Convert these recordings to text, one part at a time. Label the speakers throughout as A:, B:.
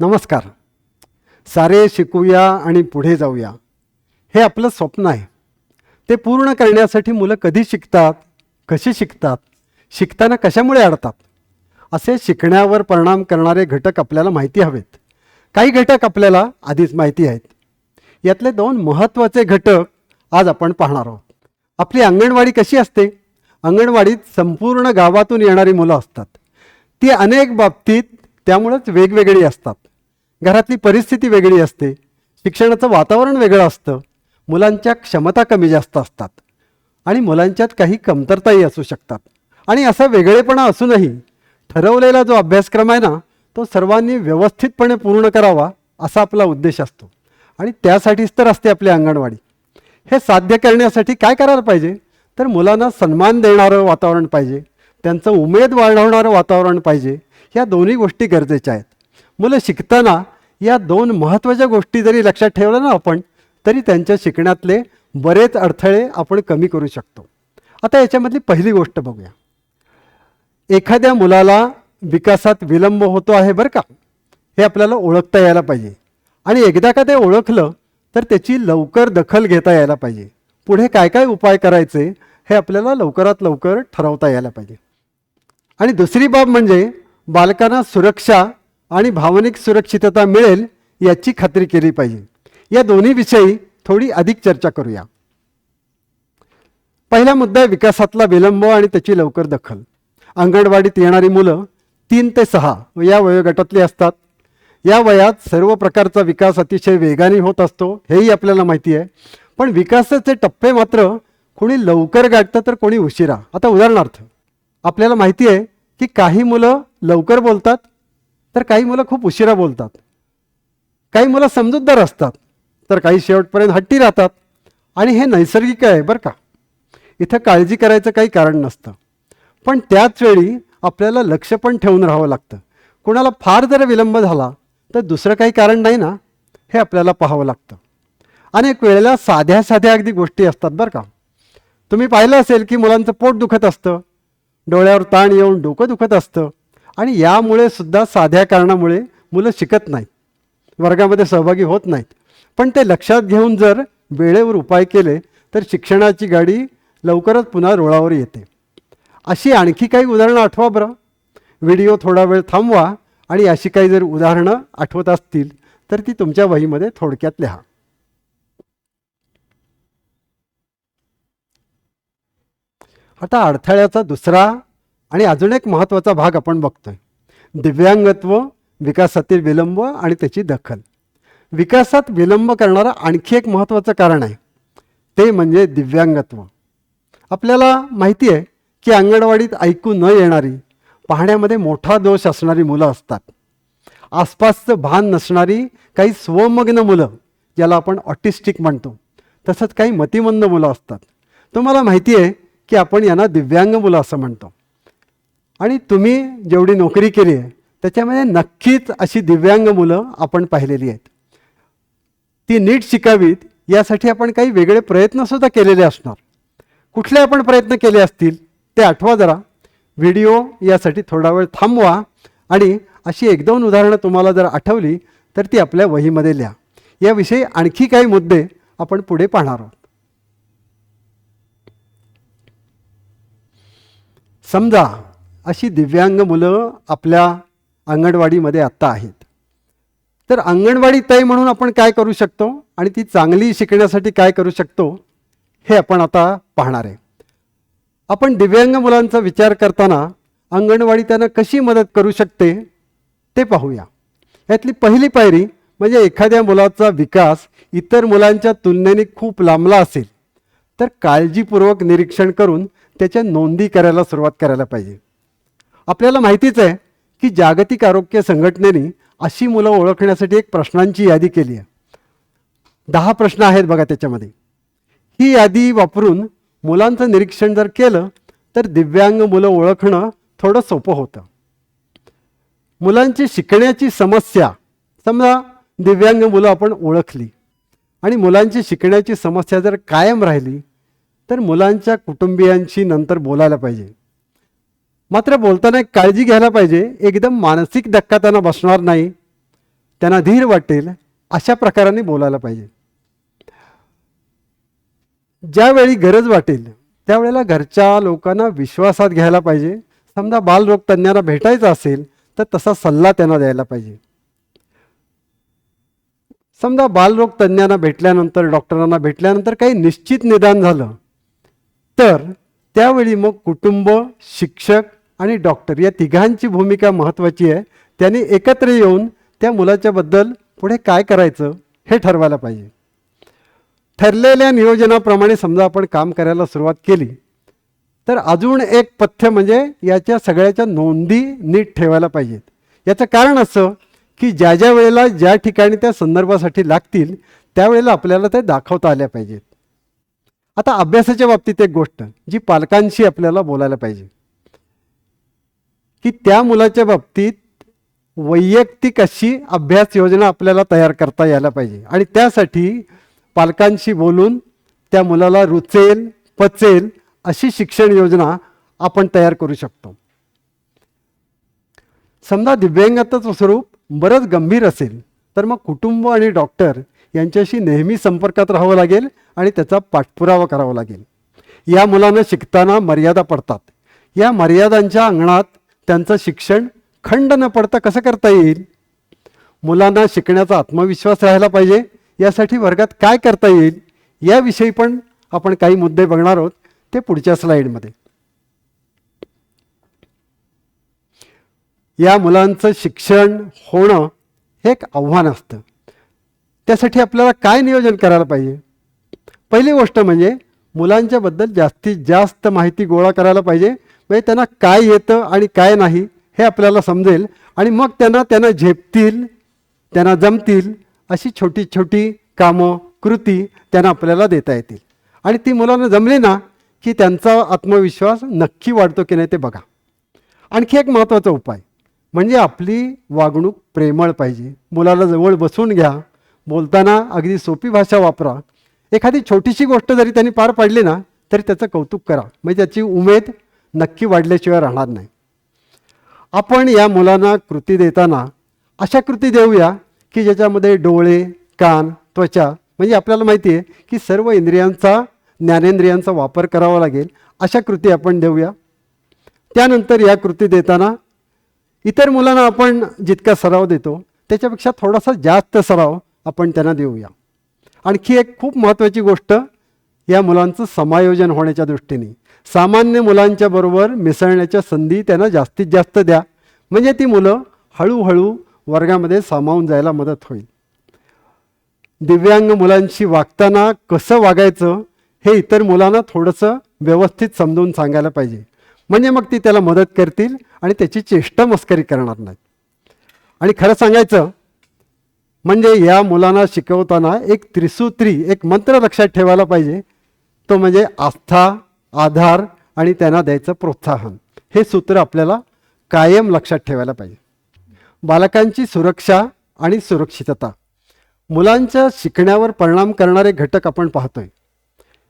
A: नमस्कार. सारे शिकूया आणि पुढे जाऊया. हे आपलं स्वप्न आहे. ते पूर्ण करण्यासाठी मुलं कधी शिकतात कशी शिकतात शिकताना कशामुळे अडतात असे शिकण्यावर परिणाम करणारे घटक आपल्याला माहिती हवेत. काही घटक आपल्याला आधीच माहिती आहेत. यातले दोन महत्त्वाचे घटक आज आपण पाहणार आहोत. आपली अंगणवाडी कशी असते? अंगणवाडीत संपूर्ण गावातून येणारी मुलं असतात. ती अनेक बाबतीत त्यामुळंच वेगवेगळी असतात. घरातली परिस्थिती वेगळी असते. शिक्षणाचं वातावरण वेगळं असतं. मुलांच्या क्षमता कमी जास्त असतात. आणि मुलांच्यात काही कमतरताही असू शकतात. आणि असा वेगळेपणा असूनही ठरवलेला जो अभ्यासक्रम आहे ना तो सर्वांनी व्यवस्थितपणे पूर्ण करावा असा आपला उद्देश असतो. आणि त्यासाठीच तर असते आपली अंगणवाडी. हे साध्य करण्यासाठी काय करायला पाहिजे? तर मुलांना सन्मान देणारं वातावरण पाहिजे. त्यांचं उमेद वाढवणारं वातावरण पाहिजे. ह्या दोन्ही गोष्टी गरजेच्या आहेत. मुलं शिकताना या दोन महत्त्वाच्या गोष्टी जरी लक्षात ठेवल्या ना आपण तरी त्यांच्या शिकण्यातले बरेच अडथळे आपण कमी करू शकतो. आता याच्यामधली पहिली गोष्ट बघूया. एखाद्या मुलाला विकासात विलंब होतो आहे बरं का? हे आपल्याला ओळखता यायला पाहिजे. आणि एकदा का ते ओळखलं तर त्याची लवकर दखल घेता यायला पाहिजे. पुढे काय काय उपाय करायचे हे आपल्याला लवकरात लवकर ठरवता यायला पाहिजे. आणि दुसरी बाब म्हणजे बालकांना सुरक्षा आणि भावनिक सुरक्षितता मिळेल याची खात्री केली पाहिजे. या दोन्ही विषयी थोडी अधिक चर्चा करूया. पहिला मुद्दा आहे विकासातला विलंब आणि त्याची लवकर दखल. अंगणवाडीत येणारी मुलं तीन ते सहा या वयोगटातली असतात. या वयात सर्व प्रकारचा विकास अतिशय वेगाने होत असतो हेही आपल्याला माहिती आहे. पण विकासाचे टप्पे मात्र कोणी लवकर गाठतं तर कोणी उशिरा. आता उदाहरणार्थ आपल्याला माहिती आहे की काही मुलं लवकर बोलतात तर काही मुलं खूप उशिरा बोलतात. काही मुलं समजूतदार असतात तर काही शेवटपर्यंत हट्टी राहतात. आणि हे नैसर्गिक आहे बरं का. इथं काळजी करायचं काही कारण नसतं. पण त्याच वेळी आपल्याला लक्ष पण ठेवून राहावं लागतं. कुणाला फार जर विलंब झाला तर दुसरं काही कारण नाही ना? हे आपल्याला पाहावं लागतं. अनेक वेळेला साध्या साध्या अगदी गोष्टी असतात बरं का. तुम्ही पाहिलं असेल की मुलांचं पोट दुखत असतं डोळ्यावर ताण येऊन डोकं दुखत असतं. आणि यामुळे सुद्धा साध्या कारणामुळे मुलं शिकत नाहीत. वर्गामध्ये सहभागी होत नाहीत. पण ते लक्षात घेऊन जर वेळेवर उपाय केले तर शिक्षणाची गाडी लवकरच पुन्हा रुळावर येते. अशी आणखी काही उदाहरणं आठवा बरं. व्हिडिओ थोडा वेळ थांबवा आणि अशी काही जर उदाहरणं आठवत असतील तर ती तुमच्या वहीमध्ये थोडक्यात लिहा. आता अडथळ्याचा दुसरा आणि अजून एक महत्त्वाचा भाग आपण बघतोय. दिव्यांगत्व विकासातील विलंब आणि त्याची दखल. विकासात विलंब करणारं आणखी एक महत्त्वाचं कारण आहे. ते म्हणजे दिव्यांगत्व. आपल्याला माहिती आहे की अंगणवाडीत ऐकू न येणारी पाहण्यामध्ये मोठा दोष असणारी मुलं असतात. आसपासचं भान नसणारी काही स्वमग्न मुलं ज्याला आपण ऑटिस्टिक म्हणतो तसंच काही मतिमंद मुलं असतात. तुम्हाला माहिती आहे की आपण यांना दिव्यांग मुलं असं म्हणतो. आणि तुम्ही जेवढी नोकरी केली आहे त्याच्यामध्ये नक्कीच अशी दिव्यांग मुलं आपण पाहिलेली आहेत. ती नीट शिकावीत यासाठी आपण काही वेगळे प्रयत्नसुद्धा केलेले असणार. कुठले आपण प्रयत्न केले असतील ते आठवा जरा. व्हिडिओ यासाठी थोडा वेळ थांबवा आणि अशी एक दोन उदाहरणं तुम्हाला जर आठवली तर ती आपल्या वहीमध्ये लिहा. याविषयी आणखी काही मुद्दे आपण पुढे पाहणार आहोत. समजा अशी दिव्यांग मुलं आपल्या अंगणवाडीमध्ये आत्ता आहेत. तर अंगणवाडी ताई म्हणून आपण काय करू शकतो आणि ती चांगली शिकण्यासाठी काय करू शकतो हे आपण आता पाहणार आहे. आपण दिव्यांग मुलांचा विचार करताना अंगणवाडी त्यांना कशी मदत करू शकते ते पाहूया. यातली पहिली पायरी म्हणजे एखाद्या मुलाचा विकास इतर मुलांच्या तुलनेने खूप लांबला असेल. तर काळजीपूर्वक निरीक्षण करून त्याच्या नोंदी करायला सुरुवात करायला पाहिजे. आपल्याला माहितीच आहे की जागतिक आरोग्य संघटनेने अशी मुलं ओळखण्यासाठी एक प्रश्नांची यादी केली आहे. दहा प्रश्न आहेत बघा त्याच्यामध्ये. ही यादी वापरून मुलांचं निरीक्षण जर केलं तर दिव्यांग मुलं ओळखणं थोडं सोपं होतं. मुलांची शिकण्याची समस्या समजा दिव्यांग मुलं आपण ओळखली आणि मुलांची शिकण्याची समस्या जर कायम राहिली तर मुलांच्या कुटुंबियांशी नंतर बोलायला पाहिजे. मात्र बोलताना एक काळजी घ्यायला पाहिजे. एकदम मानसिक धक्का त्यांना बसणार नाही. त्यांना धीर वाटेल अशा प्रकाराने बोलायला पाहिजे. ज्यावेळी गरज वाटेल त्यावेळेला घरच्या लोकांना विश्वासात घ्यायला पाहिजे. समजा बालरोग तज्ज्ञांना भेटायचं असेल तर तसा सल्ला त्यांना द्यायला पाहिजे. समजा बालरोग तज्ज्ञांना भेटल्यानंतर डॉक्टरांना भेटल्यानंतर काही निश्चित निदान झालं तर त्यावेळी मग कुटुंब शिक्षक आणि डॉक्टर या तिघांची भूमिका महत्त्वाची आहे. त्यांनी एकत्र येऊन त्या मुलाच्याबद्दल पुढे काय करायचं हे ठरवायला पाहिजे. ठरलेल्या नियोजनाप्रमाणे समजा आपण काम करायला सुरुवात केली तर अजून एक पथ्य म्हणजे याच्या सगळ्याच्या नोंदी नीट ठेवायला पाहिजेत. याचं कारण असं की ज्या ज्या वेळेला ज्या ठिकाणी त्या संदर्भासाठी लागतील त्यावेळेला आपल्याला ते दाखवता आल्या पाहिजेत. आता अभ्यासाच्या बाबतीत एक गोष्ट जी पालकांशी आपल्याला बोलायला पाहिजे. की त्या मुलाच्या बाबतीत वैयक्तिक अशी अभ्यास योजना आपल्याला तयार करता यायला पाहिजे. आणि त्यासाठी पालकांशी बोलून त्या मुलाला रुचेल पचेल अशी शिक्षण योजना आपण तयार करू शकतो. समजा दिव्यांगाचं स्वरूप बरंच गंभीर असेल तर मग कुटुंब आणि डॉक्टर यांच्याशी नेहमी संपर्कात राहावं लागेल आणि त्याचा पाठपुरावा करावा लागेल. या मुलांना शिकताना मर्यादा पडतात. या मर्यादांच्या अंगणात त्यांचं शिक्षण खंड न पडता कसं करता येईल? मुलांना शिकण्याचा आत्मविश्वास राहायला पाहिजे. यासाठी वर्गात काय करता येईल? याविषयी पण आपण काही मुद्दे बघणार आहोत. ते पुढच्या स्लाईडमध्ये या मुलांचं शिक्षण होणं हे एक आव्हान असतं. त्यासाठी आपल्याला काय नियोजन करायला पाहिजे? पहिली गोष्ट म्हणजे मुलांच्याबद्दल जास्तीत जास्त माहिती गोळा करायला पाहिजे. म्हणजे त्यांना काय येतं आणि काय नाही हे आपल्याला समजेल आणि मग त्यांना त्यांना झेपतील त्यांना जमतील अशी छोटी छोटी कामं कृती त्यांना आपल्याला देता येतील. आणि ती मुलांना जमली ना की त्यांचा आत्मविश्वास नक्की वाढतो की नाही ते बघा. आणखी एक महत्त्वाचा उपाय म्हणजे आपली वागणूक प्रेमळ पाहिजे. मुलाला जवळ बसून घ्या. बोलताना अगदी सोपी भाषा वापरा. एखादी छोटीशी गोष्ट जरी त्यांनी पार पाडली ना तरी त्याचं कौतुक करा. म्हणजे त्याची उमेद नक्की वाढल्याशिवाय राहणार नाही. आपण या मुलांना कृती देताना अशा कृती देऊया की ज्याच्यामध्ये डोळे कान त्वचा म्हणजे आपल्याला माहिती आहे की सर्व इंद्रियांचा ज्ञानेंद्रियांचा वापर करावा लागेल. अशा कृती आपण देऊया. त्यानंतर या कृती देताना इतर मुलांना आपण जितका सराव देतो त्याच्यापेक्षा थोडासा जास्त सराव आपण त्यांना देऊया. आणखी एक खूप महत्त्वाची गोष्ट या मुलांचं समायोजन होण्याच्या दृष्टीने. सामान्य मुलांच्या बरोबर मिसळण्याच्या संधी त्यांना जास्तीत जास्त द्या. म्हणजे ती मुलं हळूहळू वर्गामध्ये सामावून जायला मदत होईल. दिव्यांग मुलांशी वागताना कसं वागायचं हे इतर मुलांना थोडंसं व्यवस्थित समजून सांगायला पाहिजे. म्हणजे मग ती त्याला मदत करतील आणि त्याची चेष्टा मस्करी करणार नाहीत. आणि खरं सांगायचं म्हणजे या मुलांना शिकवताना एक त्रिसूत्री एक मंत्र लक्षात ठेवायला पाहिजे. तो म्हणजे आस्था आधार आणि त्यांना द्यायचं प्रोत्साहन. हे सूत्र आपल्याला कायम लक्षात ठेवायला पाहिजे. बालकांची सुरक्षा आणि सुरक्षितता. मुलांच्या शिकण्यावर परिणाम करणारे घटक आपण पाहतोय.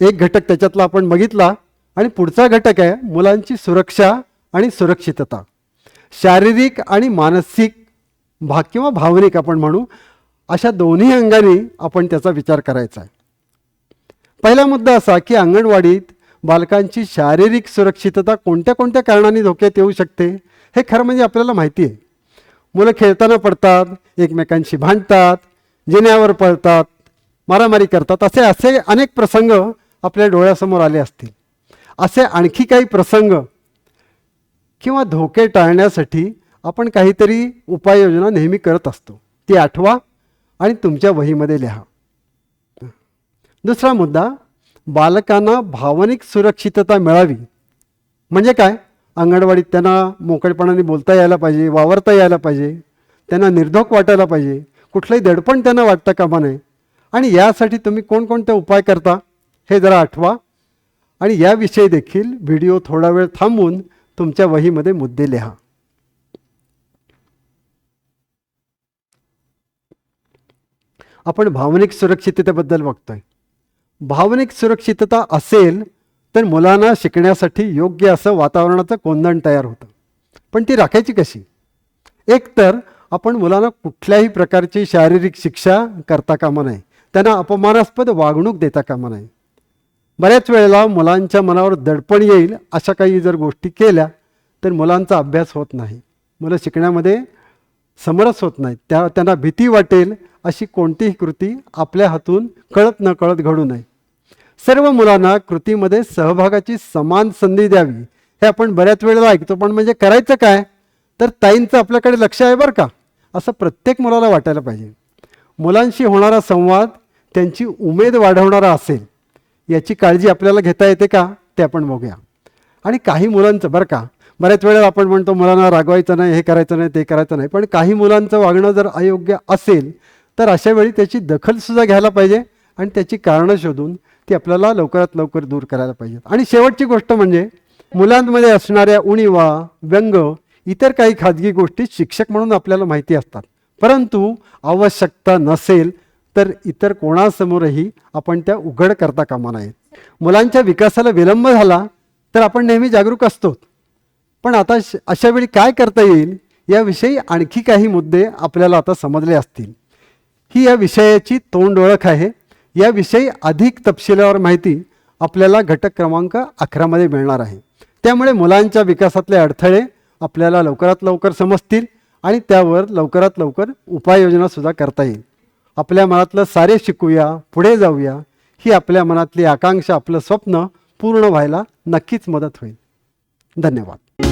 A: एक घटक त्याच्यातला आपण बघितला आणि पुढचा घटक आहे मुलांची सुरक्षा आणि सुरक्षितता. शारीरिक आणि मानसिक भा किंवा भावनिक आपण म्हणू अशा दोन्ही अंगाने आपण त्याचा विचार करायचा आहे. पहिला मुद्दा असा की अंगणवाडीत बालकांची शारीरिक सुरक्षितता कोणत्या कोणत्या कारणाने धोक्यात येऊ शकते हे खरं म्हणजे आपल्याला माहिती आहे. मुलं खेळताना पडतात एकमेकांशी भांडतात जिन्यावर पळतात मारामारी करतात असे असे अनेक प्रसंग आपल्या डोळ्यासमोर आले असतील. असे आणखी काही प्रसंग किंवा धोके टाळण्यासाठी आपण काहीतरी उपाययोजना नेहमी करत असतो. ती आठवा आणि तुमच्या वहीमध्ये लिहा. दुसरा मुद्दा बालकांना भावनिक सुरक्षितता मिळावी. म्हणजे काय? अंगणवाडीत त्यांना मोकळेपणाने बोलता यायला पाहिजे वावरता यायला पाहिजे त्यांना निर्धोक वाटायला पाहिजे कुठलंही दडपण त्यांना वाटतं कामा नये. आणि यासाठी तुम्ही कोणकोणते उपाय करता हे जरा आठवा. आणि याविषयी देखील व्हिडिओ थोडा वेळ थांबवून तुमच्या वहीमध्ये मुद्दे लिहा. आपण भावनिक सुरक्षिततेबद्दल बघतोय. भावनिक सुरक्षितता असेल तर मुलांना शिकण्यासाठी योग्य असं वातावरणाचं कोंदण तयार होतं. पण ती राखायची कशी? एकतर आपण मुलांना कुठल्याही प्रकारची शारीरिक शिक्षा करता कामा नये. त्यांना अपमानास्पद वागणूक देता कामा नये. बऱ्याच वेळेला मुलांच्या मनावर दडपण येईल अशा काही जर गोष्टी केल्या तर मुलांचा अभ्यास होत नाही. मुलं शिकण्यामध्ये समरस होत नाहीत. त्या त्यांना भीती वाटेल अशी कोणतीही कृती आपल्या हातून कळत न कळत घडू नये. सर्व मुलांना कृतीमध्ये सहभागाची समान संधी द्यावी. हे आपण बऱ्याच वेळेला ऐकतो पण म्हणजे करायचं काय? तर ताईंचं आपल्याकडे लक्ष आहे बरं का? असं प्रत्येक मुलाला वाटायला पाहिजे. मुलांशी होणारा संवाद त्यांची उमेद वाढवणारा असेल. याची काळजी आपल्याला घेता येते का? ते आपण बघूया. आणि काही मुलांचं बरं का? बऱ्याच वेळेला आपण म्हणतो मुलांना रागवायचं नाही हे करायचं नाही ते करायचं नाही. पण काही मुलांचं वागणं जर अयोग्य असेल तर अशा वेळी त्याची दखलसुद्धा घ्यायला पाहिजे आणि त्याची कारणं शोधून ती आपल्याला लवकरात लवकर दूर करायला पाहिजेत. आणि शेवटची गोष्ट म्हणजे मुलांमध्ये असणाऱ्या उणीवा व्यंग इतर काही खाजगी गोष्टी शिक्षक म्हणून आपल्याला माहिती असतात. परंतु आवश्यकता नसेल तर इतर कोणासमोरही आपण त्या उघड करता कामा नयेत. मुलांच्या विकासाला विलंब झाला तर आपण नेहमी जागरूक असतो पण आता श- अशा वेळी काय करता येईल याविषयी आणखी काही मुद्दे आपल्याला आता समजले असतील. ही या विषयाची तोंड ओळख आहे. याविषयी अधिक तपशिलावर माहिती आपल्याला घटक क्रमांक अकरामध्ये मिळणार आहे. त्यामुळे मुलांच्या विकासातले अडथळे आपल्याला लवकरात लवकर समजतील आणि त्यावर लवकरात लवकर उपाययोजनासुद्धा करता येईल. आपल्या मनातलं सारे शिकूया पुढे जाऊया ही आपल्या मनातली आकांक्षा आपलं स्वप्न पूर्ण व्हायला नक्कीच मदत होईल. धन्यवाद.